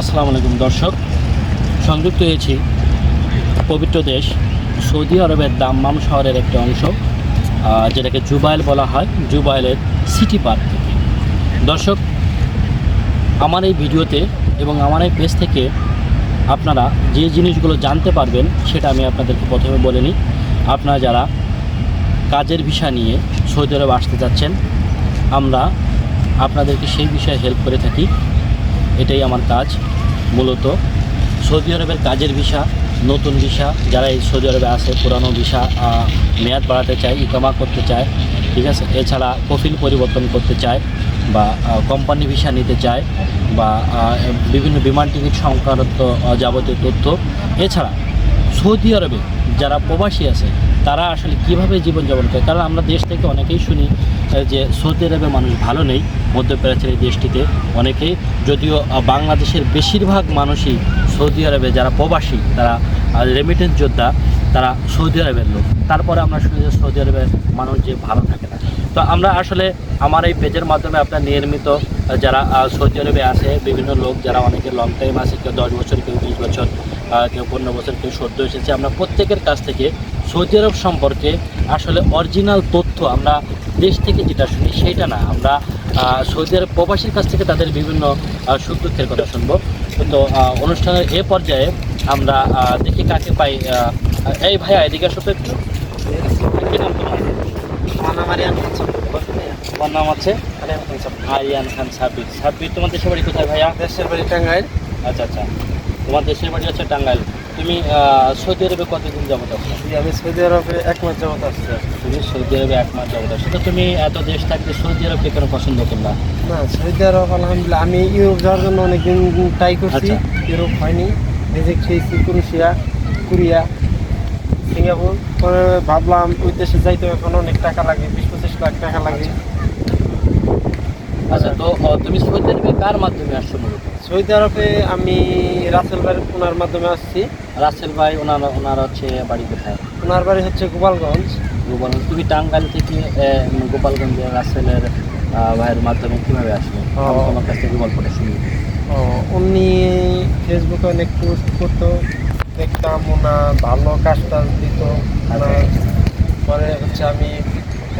আসসালামু আলাইকুম দর্শক। সংযুক্ত হয়েছি পবিত্র দেশ, সৌদি আরবের দাম্মাম শহরের একটি অংশ যেটাকে জুবাইল বলা হয়, জুবাইলের সিটি পার্ক থেকে। দর্শক, আমার এই ভিডিওতে এবং আমার এই পেজ থেকে আপনারা যে জিনিসগুলো জানতে পারবেন, সেটা আমি আপনাদেরকে প্রথমে বলে নিই। আপনারা যারা কাজের ভিসা নিয়ে সৌদি আরব আসতে যাচ্ছেন, আমরা আপনাদেরকে সেই বিষয়ে হেল্প করে থাকি। এটাই আমার কাজ, মূলত। সৌদি আরবের কাজের ভিসা, নতুন ভিসা যারা এই সৌদি আরবে আসে পুরানো ভিসা মেয়াদ বাড়াতে চায়, ইকামা করতে চায়, ঠিক আছে? এছাড়া কফিল পরিবর্তন করতে চায় বা কোম্পানি ভিসা নিতে চায় বা বিভিন্ন বিমান টিকিট সংক্রান্ত যাবতীয় তথ্য। এছাড়া সৌদি আরবে যারা প্রবাসী আছে তারা আসলে কীভাবে জীবনযাপন করে? কারণ আমরা দেশ থেকে অনেকেই শুনি যে সৌদি আরবে মানুষ ভালো নেই, মধ্যপ্রাচ্যের এই দেশটিতে অনেকেই যদিও বাংলাদেশের বেশিরভাগ মানুষই সৌদি আরবে, যারা প্রবাসী, তারা রেমিটেন্স যোদ্ধা, তারা সৌদি আরবের লোক। তারপরে আমরা শুনি যে সৌদি আরবের মানুষ যে ভালো থাকে না। তো আমরা আসলে আমার এই পেজের মাধ্যমে আপনার নিয়মিত যারা সৌদি আরবে আসে বিভিন্ন লোক, যারা অনেকে লং টাইম আছে, কেউ দশ বছর, কেউ বিশ বছর কেউ পনেরো বছর, কেউ সদ্য এসেছে, আমরা প্রত্যেকের কাছ থেকে সৌদি আরব সম্পর্কে আসলে অরিজিনাল তথ্য আমরা দেশ থেকে যেটা শুনি সেইটা না। আমরা সৌদি আরব প্রবাসীর কাছ থেকে তাদের বিভিন্ন সুখ দুঃখের কথা শুনব। তো অনুষ্ঠানের এ পর্যায়ে আমরা দেখি কাকে পাই এই ভাইয়া এদিকে আসো তো একটু। কি নাম তোমার তোমার নাম আছে? আরিয়ান খান সাব্বির। সাব্বির তোমার দেশের বাড়ি কোথায় ভাইয়া? দেশের বাড়ি টাঙ্গাইল। আচ্ছা আচ্ছা। তোমার দেশের বাড়ি হচ্ছে টাঙ্গাইল। তুমি সৌদি আরবে কতদিন যাবত আছো? আমি সৌদি আরবে এক মাস যাবত আসছি তুমি সৌদি আরবে এক মাস যাবত তো তুমি এত দেশ থাকতে সৌদি আরবকে কেন পছন্দ করলা? না সৌদি আরব আলহামদুলিল্লাহ আমি ইউরোপ যাওয়ার জন্য অনেকদিন ট্রাই করছি। আচ্ছা। ইউরোপ হয়নি। ভিজিট খেয়েছি ক্রোয়েশিয়া কোরিয়া সিঙ্গাপুর। পরে ভাবলাম ওই দেশে যাইতে এখন অনেক টাকা লাগে বিশ পঁচিশ লাখ টাকা লাগে। আচ্ছা তো তুমি সৌদি আরবে কার মাধ্যমে আসছো মূলত? সৌদি আরবে আমি রাসেল বাড়ি ওনার মাধ্যমে আসছি। রাসেল ভাই ওনার ওনার হচ্ছে বাড়ি কোথায়? ওনার বাড়ি হচ্ছে গোপালগঞ্জ। গোপালগঞ্জ। তুমি টাঙ্গাইল থেকে আহ, গোপালগঞ্জে রাসেলের ভাইয়ের মাধ্যমে কীভাবে আসলে? তোমার কাছ থেকে গল্পটা শুনি। ও, উনি ফেসবুকে অনেক পোস্ট করতো দেখতাম ওনার ভালো কাজ টাজ দিত ওনার পরে হচ্ছে আমি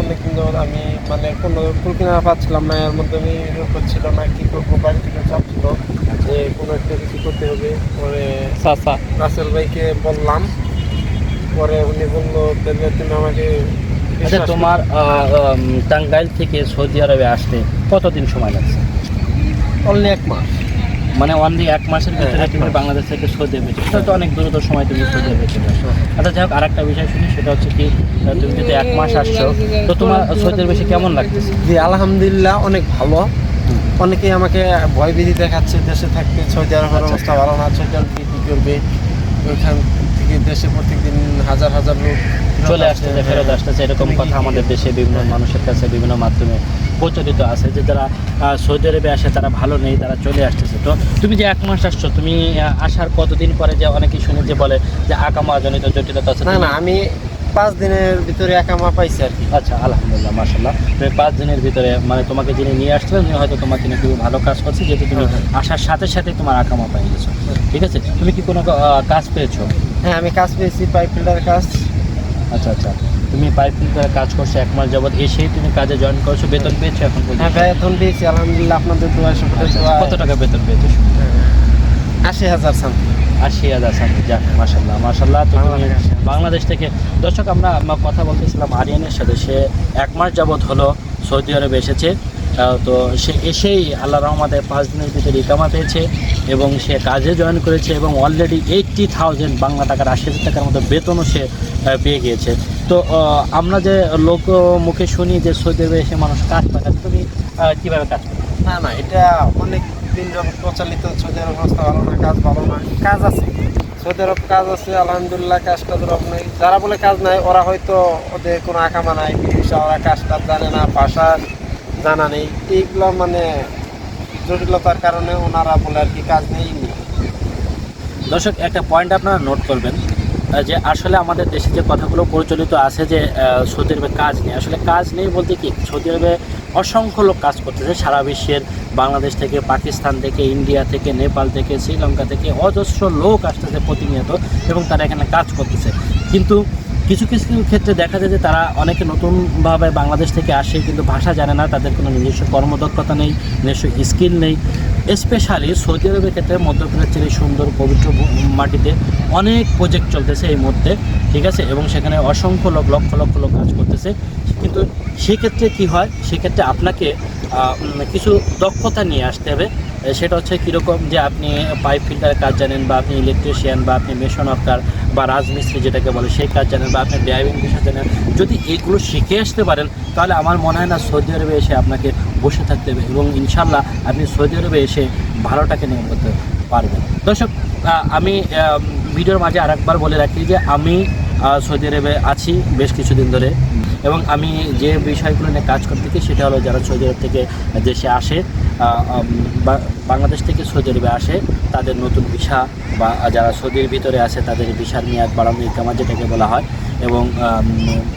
অনেক দিন যাবত আমি মানে কোনো কুল কিনা পাচ্ছিলাম না এর মধ্যে আমি করছিল না কি করব বাড়ি থেকে চাপ ছিল যে কোনো একটা কিছু করতে হবে। পরে রাসেল ভাইকে বললাম পরে উনি বলল তাহলে তুমি আমাকে আচ্ছা তোমার টাঙ্গাইল থেকে সৌদি আরবে আসতে কতদিন সময় লাগছে? অনলি এক মাস। মানে অনলি এক মাসের ভিতরে হ্যাঁ, তুমি বাংলাদেশ থেকে আরবে চলে আসো। তো অনেক দ্রুত সময় তুমি চলে আসো আচ্ছা যাই হোক আরেকটা বিষয় শুনি সেটা হচ্ছে কি তুমি যদি এক মাস আসছো তো তোমার সৌদি বেশি কেমন লাগতেছে? জি আলহামদুলিল্লাহ অনেক ভালো। অনেকেই আমাকে ভয় ভীতি দেখাচ্ছে দেশে থাকতে সৌদি আরবের আচ্ছা। অবস্থা ভালো না সৌদি আরব কি করবে? ওইখান থেকে দেশে প্রত্যেকদিন হাজার হাজার লোক চলে আসতেছে ফেরত আসতেছে এরকম কথা আমাদের দেশে বিভিন্ন মানুষের কাছে বিভিন্ন মাধ্যমে প্রচলিত আছে যে যারা সৌদি আরবে আসে তারা ভালো নেই তারা চলে আসতেছে। তো তুমি যে এক মাস আসছো তুমি আসার কতদিন পরে যে অনেকেই শুনে যে বলে যে আকামা জনিত জটিলতা আছে না না আমি পাঁচ দিনের ভিতরে একামা পাইছি আর কি। আচ্ছা আলহামদুলিল্লাহ মাসাল্লাহ তুমি পাঁচ দিনের ভিতরে মানে তোমাকে যিনি নিয়ে আসছিলেন উনি হয়তো তোমাকে নিয়ে খুবই ভালো কাজ করছে যেহেতু তুমি হ্যাঁ। আসার সাথে সাথে তোমার আকামা পাই গেছো। ঠিক আছে? তুমি কি কোনো কাজ পেয়েছ? হ্যাঁ আমি কাজ পেয়েছি পাইপ ফিল্টার কাজ। আচ্ছা আচ্ছা। তুমি পাইপ কাজ করছ এক মাস যাবৎ এসেই তুমি কাজে জয়েন করছ বেতন পেয়েছ এখন হ্যাঁ বেতন পেয়েছি আলহামদুলিল্লাহ আপনাদের দোয়া আচ্ছা, কত টাকা বেতন পেয়েছ আশি হাজার সামথিং আশি হাজার সামথিং যাক মাসাল্লাহ মাসাল্লাহ তুমি বাংলাদেশ। থেকে দর্শক আমরা আমরা কথা বলতেছিলাম আরিয়ানের সাথে সে এক মাস যাবৎ হলো সৌদি আরবে এসেছে তো সে এসেই আল্লাহ রহমাতে পাঁচ দিনের ভিতরে ইকামা পেয়েছে এবং সে কাজে জয়েন করেছে এবং অলরেডি এইটটি থাউজেন্ড বাংলা টাকার আশি হাজার টাকার মতো বেতনও সে পেয়ে গিয়েছে। তো আমরা যে লোক মুখে শুনি যে সৌদি আরবে এসে মানুষ কাজ পায় না, তুমি কীভাবে কাজ পাবে না না এটা অনেক দিন যাবত প্রচলিত সৌদি আরব অবস্থা ভালো না কাজ ভালো না। কাজ আছে। সৌদি আরব কাজ আছে আলহামদুলিল্লাহ কাজ টাজ অভাব নেই। যারা বলে কাজ নাই ওরা হয়তো ওদের কোনো আকামা নাই বিষয় ওরা কাজ টাজ জানে না ভাষা জানা নেই। এইগুলো মানে জটিলতার কারণে ওনারা বলে আর কি কাজ নেই। দর্শক একটা পয়েন্ট আপনারা নোট করবেন। যে আসলে আমাদের দেশে যে কথাগুলো প্রচলিত আছে যে সৌদি আরবে কাজ নেই। আসলে কাজ নেই বলতে কি? সৌদি আরবে অসংখ্য লোক কাজ করতেছে। সারা বিশ্বের বাংলাদেশ থেকে, পাকিস্তান থেকে, ইন্ডিয়া থেকে, নেপাল থেকে, শ্রীলঙ্কা থেকে অজস্র লোক আসতেছে প্রতিনিয়ত এবং তারা এখানে কাজ করতেছে। কিন্তু কিছু কিছু ক্ষেত্রে দেখা যায় যে তারা অনেকে নতুনভাবে বাংলাদেশ থেকে আসে, কিন্তু ভাষা জানে না, তাদের কোনো নিজস্ব কর্মদক্ষতা নেই, নিজস্ব স্কিল নেই। স্পেশালি সৌদি আরবের ক্ষেত্রে মধ্যপ্রাচ্যের এই সুন্দর পবিত্র মাটিতে অনেক প্রজেক্ট চলতেছে এই মুহূর্তে, ঠিক আছে? এবং সেখানে অসংখ্য লোক, লক্ষ লক্ষ লোক কাজ করতেছে। কিন্তু সেক্ষেত্রে কি হয়? সেক্ষেত্রে আপনাকে কিছু দক্ষতা নিয়ে আসতে হবে। সেটা হচ্ছে কীরকম যে আপনি পাইপ ফিল্টারের কাজ জানেন বা আপনি ইলেকট্রিশিয়ান বা আপনি মেশন অফকার বা রাজমিস্ত্রি যেটাকে বলে সেই কাজ জানেন বা আপনি ড্রাইভিং বিষয় জানেন। যদি এইগুলো শিখে আসতে পারেন, তাহলে আমার মনে হয় না সৌদি আরবে এসে আপনাকে বসে থাকতে হবে এবং ইনশাল্লাহ আপনি সৌদি আরবে এসে ভালো টাকা নিয়ে করতে পারবেন। দর্শক আমি ভিডিওর মাঝে আরেকবার বলে রাখি যে আমি সৌদি আরবে আছি বেশ কিছুদিন ধরে। এবং আমি যে বিষয়গুলো নিয়ে কাজ করতে থাকি, সেটা হলো যারা সৌদি আরব থেকে দেশে আসে বাংলাদেশ থেকে সৌদি আরবে আসে, তাদের নতুন ভিসা বা, যারা সৌদির ভিতরে আছে, তাদের ভিসার মেয়াদ বাড়ানো ইকামা যেটাকে বলা হয়, এবং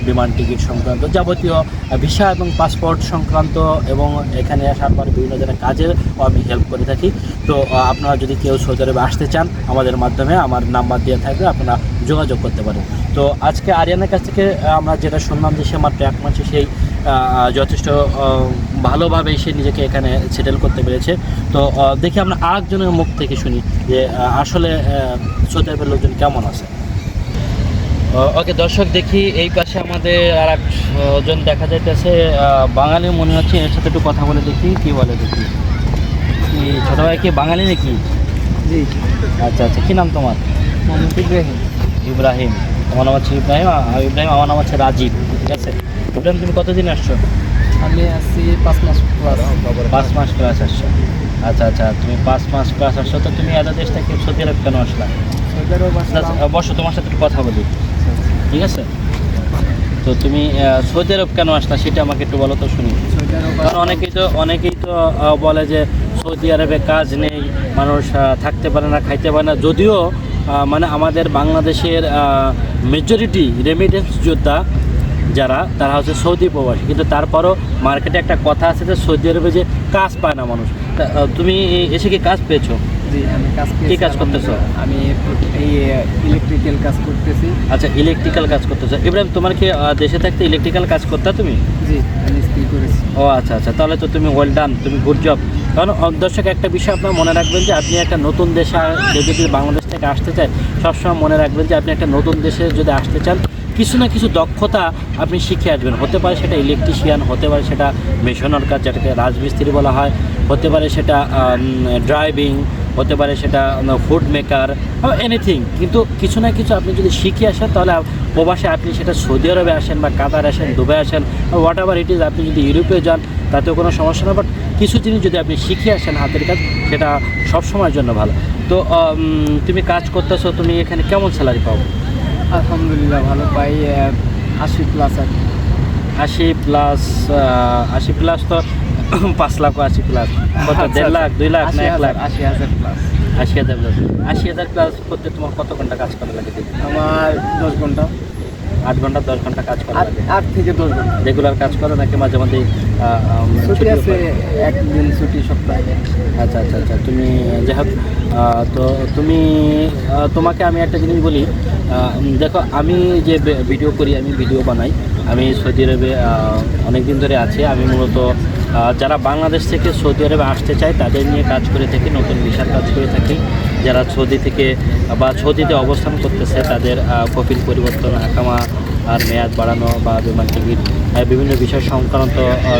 বিমান টিকিট সংক্রান্ত যাবতীয় ভিসা এবং পাসপোর্ট সংক্রান্ত এবং এখানে আসার পর বিভিন্ন ধরনের কাজের আমি হেল্প করে থাকি। তো আপনারা যদি কেউ সৌদি আরবে আসতে চান, আমাদের মাধ্যমে আমার নাম্বার দেওয়া থাকবে, আপনারা যোগাযোগ করতে পারেন। তো আজকে আরিয়ানের কাছ থেকে আমরা যেটা শুনলাম যে সে মাত্র এক মাসে সেই যথেষ্ট ভালোভাবে সে নিজেকে এখানে সেটেল করতে পেরেছে। তো দেখি আমরা আরেকজনের মুখ থেকে শুনি যে আসলে সৌদি আরবের লোকজন কেমন আছে। ওকে দর্শক দেখি এই পাশে আমাদের আর একজন দেখা যাইতেছে। বাঙালি মনে হচ্ছে এর সাথে একটু কথা বলে দেখি কি বলে দেখি। কি ছোট ভাই কি বাঙালি নাকি? জি। আচ্ছা আচ্ছা কি নাম তোমার? ইব্রাহিম। ইব্রাহিম। আমার নাম হচ্ছে ইব্রাহিম আর ইব্রাহিম আমার নাম হচ্ছে রাজীব। ঠিক আছে? ইব্রাহিম তুমি কতদিন আসছো? আমি আসছি পাঁচ মাস প্লাস পাঁচ মাস ক্লাস আসছো। আচ্ছা আচ্ছা তুমি পাঁচ মাস ক্লাস আসছো তো তুমি এত দেশ থেকে সৌদি আরব কেন আসলা? আসলাম। আচ্ছা, বসো তোমার সাথে একটু কথা বলি। ঠিক আছে? তো তুমি সৌদি আরব কেন আসলা সেটা আমাকে একটু বলো তো শুনি। কারণ অনেকেই তো অনেকেই তো বলে যে সৌদি আরবে কাজ নেই মানুষ থাকতে পারে না খাইতে পারে না। যদিও মানে আমাদের বাংলাদেশের মেজরিটি রেমিটেন্স যোদ্ধা যারা তারা হচ্ছে সৌদি প্রবাসী। কিন্তু তারপরও মার্কেটে একটা কথা আছে যে সৌদি আরবে যে কাজ পায় না মানুষ। তুমি এসে কি কাজ পেয়েছ? জি আমি কাজ কি কাজ করতেছো? আমি এই ইলেকট্রিক্যাল কাজ করতেছি। আচ্ছা ইলেকট্রিক্যাল কাজ করতেছো। ইব্রাহিম তোমার কি দেশে থাকতে ইলেকট্রিক্যাল কাজ করতে তুমি? জি আমি স্কিল করেছি। ও আচ্ছা আচ্ছা তাহলে তো তুমি ওয়েল ডান তুমি গুড জব কারণ দর্শক একটা বিষয় আপনার মনে রাখবেন যে আপনি একটা নতুন দেশে যদি বাংলাদেশ থেকে আসতে চায়, সবসময় মনে রাখবেন যে আপনি একটা নতুন দেশে যদি আসতে চান, কিছু না কিছু দক্ষতা আপনি শিখে আসবেন। হতে পারে সেটা ইলেকট্রিশিয়ান হতে পারে সেটা মেশনার কাজ যেটাকে রাজমিস্ত্রি বলা হয়, হতে পারে সেটা ড্রাইভিং হতে পারে সেটা ফুড মেকার এনিথিং কিন্তু কিছু না কিছু আপনি যদি শিখে আসেন, তাহলে প্রবাসে আপনি সেটা সৌদি আরবে আসেন বা কাতার আসেন দুবাই আসেন হোয়াট এভার ইট ইজ আপনি যদি ইউরোপে যান তাতেও কোনো সমস্যা না বাট কিছু জিনিস যদি আপনি শিখে আসেন হাতের কাজ সেটা সব সময়ের জন্য ভালো। তো তুমি কাজ করতেছো তুমি এখানে কেমন স্যালারি পাবো আলহামদুলিল্লাহ ভালো পাই আশি প্লাস আর আশি প্লাস আশি প্লাস তো পাঁচ লাখ আশি প্লাস কত আচ্ছা, দেড় লাখ দুই লাখ না এক হাজার লাখ? আশি হাজার প্লাস আশি হাজার প্লাস আশি হাজার প্লাস করতে তোমার কত ঘণ্টা কাজ করা লাগে আমার দশ ঘণ্টা। আট ঘণ্টা দশ ঘণ্টা কাজ করা লাগে। আট থেকে দশ ঘণ্টা। রেগুলার কাজ করো নাকি মাঝে মাঝে ছুটি আছে একদিন ছুটি সপ্তাহে। আচ্ছা আচ্ছা আচ্ছা তুমি যাই হোক তো তুমি তোমাকে আমি একটা জিনিস বলি দেখো আমি যে ভিডিও করি আমি ভিডিও বানাই। আমি সৌদি আরবে অনেক দিন ধরে আছি। আমি মূলত যারা বাংলাদেশ থেকে সৌদি আরবে আসতে চায় তাদের নিয়ে কাজ করে থাকি নতুন ভিসার কাজ করে থাকি। যারা সৌদি থেকে বা সৌদিতে অবস্থান করতেছে তাদের কপিল পরিবর্তন আকামা আর মেয়াদ বাড়ানো বা বিমান টিকিট বিভিন্ন বিষয় সংক্রান্ত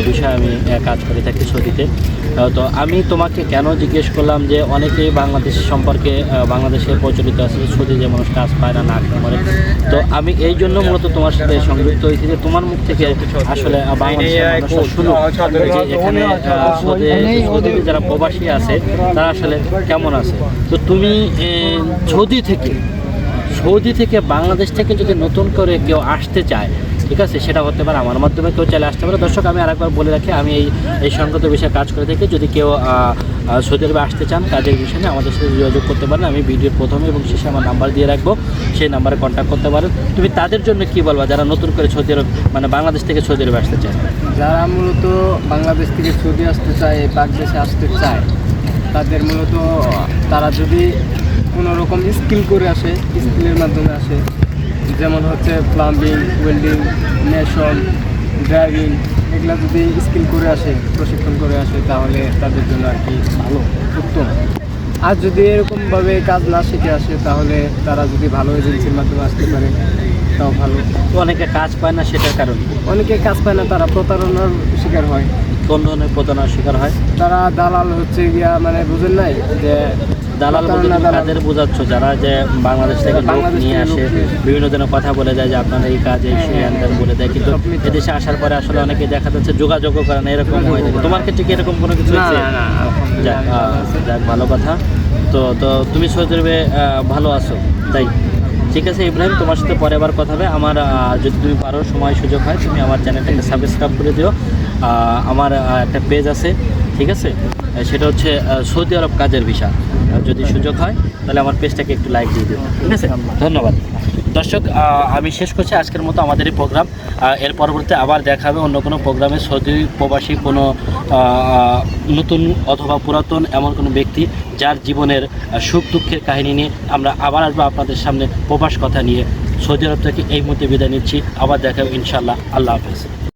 বিষয়ে আমি কাজ করে থাকি সৌদিতে। তো আমি তোমাকে কেন জিজ্ঞেস করলাম যে অনেকেই বাংলাদেশ সম্পর্কে বাংলাদেশে প্রচলিত আছে, সৌদি যে মানুষ কাজ পায় না না মরে। তো আমি এই জন্য মূলত তোমার সাথে সংযুক্ত হয়েছি যে তোমার মুখ থেকে আসলে এখানে যারা প্রবাসী আছে, তারা আসলে কেমন আছে? তো তুমি সৌদি থেকে সৌদি থেকে বাংলাদেশ থেকে যদি নতুন করে কেউ আসতে চায়, ঠিক আছে? সেটা হতে পারে আমার মাধ্যমে কেউ চলে আসতে পারে। দর্শক, আমি আরেকবার বলে রাখি, আমি এই এই সংগত বিষয়ে কাজ করে থাকি। যদি কেউ সৌদি আরবে আসতে চান, কাজের বিষয়ে আমাদের সাথে যোগাযোগ করতে পারেন। আমি ভিডিওর প্রথমে এবং শেষে আমার নাম্বার দিয়ে রাখব। সেই নাম্বারে কন্ট্যাক্ট করতে পারেন। তুমি তাদের জন্য কি বলবা, যারা নতুন করে সৌদি আরব মানে বাংলাদেশ থেকে সৌদি আরবে আসতে চায়? যারা মূলত বাংলাদেশ থেকে সৌদি আসতে চায় পাক দেশে আসতে চায়, তাদের মূলত, তারা যদি কোনো রকম স্কিল করে আসে স্কিলের মাধ্যমে আসে। যেমন হচ্ছে প্লাম্বিং ওয়েল্ডিং মেশন ড্রাইভিং এগুলো যদি স্কিল করে আসে প্রশিক্ষণ করে আসে তাহলে তাদের জন্য আর কি ভালো উত্তম। আর যদি এরকমভাবে কাজ না শিখে আসে তাহলে তারা যদি ভালো এজেন্সির মাধ্যমে আসতে পারে তাও ভালো। তো অনেকে কাজ পায় না সেটার কারণ? অনেকে কাজ পায় না তারা প্রতারণার শিকার হয়। কোন ধরনের প্রতারণার শিকার হয়? তারা দালাল হচ্ছে গিয়া মানে বুঝেন নাই যে দালাল দালাল। বোঝাচ্ছ যারা যে বাংলাদেশ থেকে লোক নিয়ে আসে। বিভিন্ন জনের কথা বলে যায় যে আপনারা এই কাজ এই সেই বলে দেয়। কিন্তু এদেশে আসার পরে আসলে অনেকে দেখা যাচ্ছে যোগাযোগও করে না এরকম হয়ে থাকে তোমার ক্ষেত্রে কি এরকম কোনো কিছু না যাক যাক ভালো কথা। তো তো তুমি সৌদি আরবে আহ, ভালো আছো? তাই। ঠিক আছে ইব্রাহিম তোমার সাথে পরে আবার কথা হবে। আমার যদি তুমি পারো সময় সুযোগ হয় তুমি আমার চ্যানেলটাকে সাবস্ক্রাইব করে দিও। আমার একটা পেজ আছে ঠিক আছে? সেটা হচ্ছে সৌদি আরব কাজের ভিসা। যদি সুযোগ হয়, তাহলে আমার পেজটাকে একটু লাইক দিয়ে দিও। ঠিক আছে? ধন্যবাদ। দর্শক আমি শেষ করছি আজকের মতো আমাদের এই প্রোগ্রাম এর পরবর্তীতে আবার দেখা হবে অন্য কোনো প্রোগ্রামে সৌদি প্রবাসী কোনো নতুন অথবা পুরাতন এমন কোনো ব্যক্তি যার জীবনের সুখ দুঃখের কাহিনী নিয়ে আমরা আবার আসব আপনাদের সামনে প্রবাস কথা নিয়ে। সৌদি আরব থেকে এই মুহূর্তে বিদায় নিচ্ছি। আবার দেখা হবে ইনশাল্লাহ আল্লাহ হাফেজ।